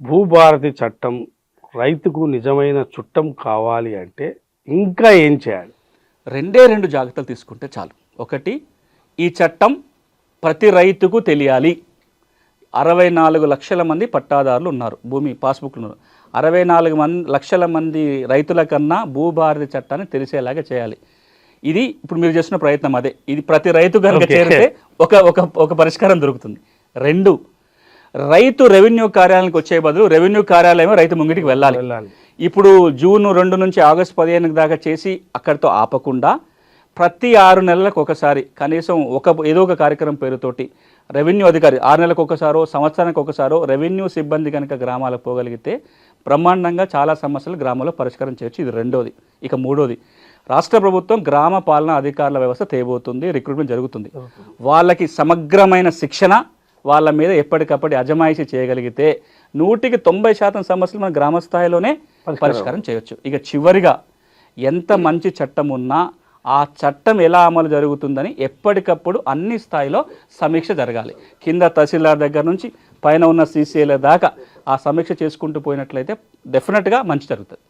భూభారతి చట్టం రైతుకు నిజమైన చుట్టం కావాలి అంటే ఇంకా ఏం చేయాలి? రెండే రెండు జాగ్రత్తలు తీసుకుంటే చాలు. ఒకటి ఈ చట్టం ప్రతి రైతుకు తెలియాలి. అరవై నాలుగు లక్షల మంది పట్టాదారులు ఉన్నారు. భూమి పాస్బుక్లు ఉన్నారు. అరవై నాలుగు మంది లక్షల మంది రైతుల కన్నా భూభారతి చట్టాన్ని తెలిసేలాగా చేయాలి. ఇది ఇప్పుడు మీరు చేస్తున్న ప్రయత్నం అదే. ఇది ప్రతి రైతు కనుక. చేరితే ఒక ఒక ఒక పరిష్కారం దొరుకుతుంది. రెండు రైతు రెవెన్యూ కార్యాలయానికి వచ్చే బదులు రెవెన్యూ కార్యాలయం రైతు ముంగిటికి వెళ్ళాలి. ఇప్పుడు జూన్ రెండు నుంచి ఆగస్టు పదిహేను దాకా చేసి అక్కడితో ఆపకుండా ప్రతి ఆరు నెలలకు ఒకసారి కనీసం ఒక ఏదో ఒక కార్యక్రమం పేరుతోటి రెవెన్యూ అధికారి ఆరు నెలలకు ఒకసారో సంవత్సరానికి ఒకసారో రెవెన్యూ సిబ్బంది కనుక గ్రామాలకు పోగలిగితే బ్రహ్మాండంగా చాలా సమస్యలు గ్రామాల్లో పరిష్కారం చేయొచ్చు. ఇది రెండోది. ఇక మూడోది. రాష్ట్ర ప్రభుత్వం గ్రామ పాలనా అధికారుల వ్యవస్థ తేబోతుంది రిక్రూట్మెంట్ జరుగుతుంది. వాళ్ళకి సమగ్రమైన శిక్షణ వాళ్ళ మీద ఎప్పటికప్పటి అజమాయిషీ చేయగలిగితే నూటికి తొంభై శాతం సమస్యలు మన గ్రామ స్థాయిలోనే పరిష్కారం చేయొచ్చు. ఇక చివరిగా ఎంత మంచి చట్టం ఉన్నా ఆ చట్టం ఎలా అమలు జరుగుతుందని ఎప్పటికప్పుడు అన్ని స్థాయిలో సమీక్ష జరగాలి. కింద తహసీల్దార్ దగ్గర నుంచి పైన ఉన్న సీసీఏల దాకా ఆ సమీక్ష చేసుకుంటూ పోయినట్లయితే డెఫినెట్గా మంచి జరుగుతుంది.